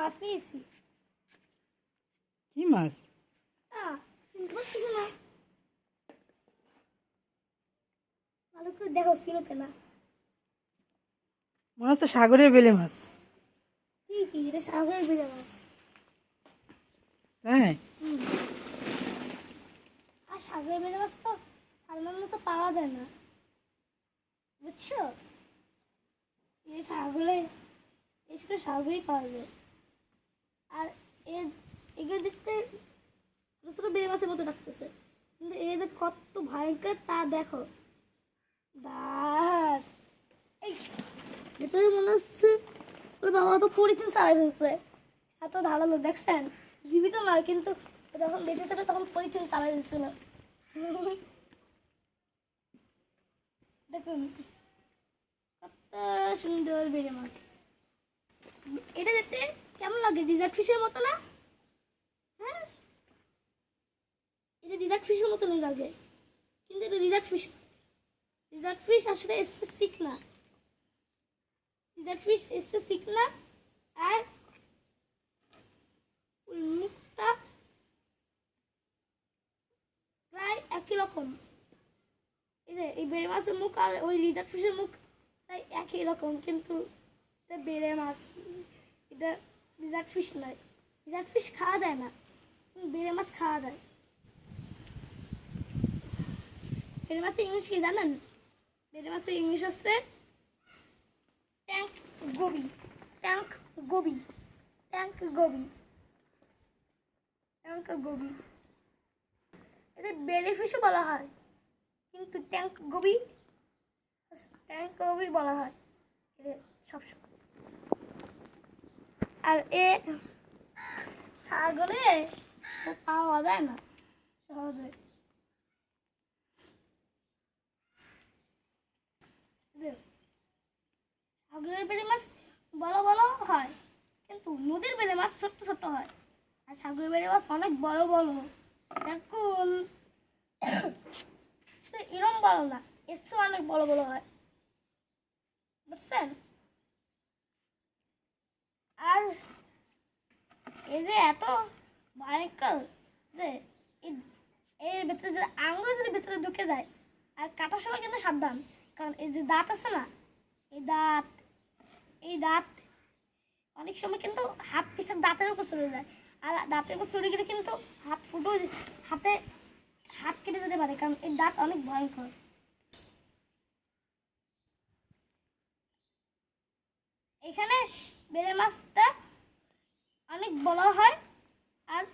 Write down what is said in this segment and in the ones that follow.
মাছ নিয়েছি। কি মাছ? ভালো করে দেখো চিনো কেনা মনে হচ্ছে সাগরের বেলে মাছ। কি কি এটা সাগরের বিলে মাছ। তাই। আর সাগরের বিলে মাছ তো সাধারণ মতো পাওয়া যায় না। বুঝছ? এই সাগরে এই সাগরেই পাওয়া যায়। আর এগুলো দেখতে ছোটো ছোটো বেলে মাছের মতো লাগতেছে। কিন্তু এদের কত ভয়ঙ্কর, তা দেখো। দাঁত এই, ভেতরে মনে হচ্ছে ওর বাবা তো পরিচিন চালাই ফেলছে। এত ধারালো, দেখছেন? জীবিত নয় কিন্তু যখন বেঁচে ছিল তখন পরিচিন চালাই দিচ্ছিল দেখুন, কত সুন্দর বেড়ে মাছ। লাগে ডিজার্ট ফিশের মতো না? হ্যাঁ? এটা ডিজার্ট ফিশের মতনই লাগে। কিন্তু এটা ডিজার্ট ফিশ ডিজার্ট ফিশ আসলে এসছে শিখ না। ডিজার্ট ফিশ এসছে শিখ না। আর মুখটা প্রায় একই রকম। এই যে, এই বেড়ে মাছের মুখ আর ওই লিজার্ট ফিশের মুখ প্রায় একই রকম, কিন্তু এটা বেড়ে মাছ। এটা লিজার্ট ফিশ নয় লিজার্ট ফিশ খাওয়া যায় না বেড়ে মাছ খাওয়া যায় বেড়ে মাছের ইংলিশ কি জানেন বেড়ে মাছের ইংলিশ হচ্ছে tank goby tank goby tank goby tank goby এদের বেড়ে ফিশও বলা হয় কিন্তু ট্যাঙ্ক গোবি ট্যাঙ্ক গোবি বলা হয় এদের সবসময় আর এ সাগরে পাওয়া যায় না, সহজে। সাগরের বেলে মাছ বড় বড় হয়, কিন্তু নদীর বেলে মাছ ছোট্ট ছোট্ট হয়। আর সাগরের বেলে মাছ অনেক বড় বড়। এখন এরম বড় না চেয়ে অনেক বড় বড় হয়। বুঝছেন আর এই যে এত ভয়ঙ্কর যে এর ভেতরে যে আঙুল যদি ভেতরে ঢুকে যায়, আর কাটার সময় কিন্তু সাবধান। কারণ এই যে দাঁত আছে না, এই দাঁত এই দাঁত অনেক সময় কিন্তু হাত পিছের দাঁতের উপর চলে যায়। আর দাঁতের উপর চলে গেলে কিন্তু হাত ফুটো, হাতে হাত কেটে যেতে পারে, কারণ এই দাঁত অনেক ভয়ঙ্কর। এখানে বেলে মাছটা বড় হয়, আর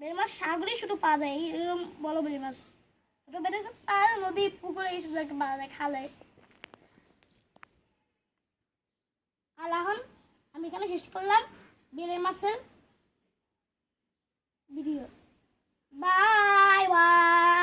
বেলে মাছ সাগরেই শুধু পাওয়া যায়, এইরকম বলো বড় বেলে মাছ। ছোটো বেলে আর নদী, পুকুরে এইসব জায়গায় পাওয়া যায়, খালে। আর এখন আমি এখানে শেষ করলাম বেলে মাছের ভিডিও বাই বাই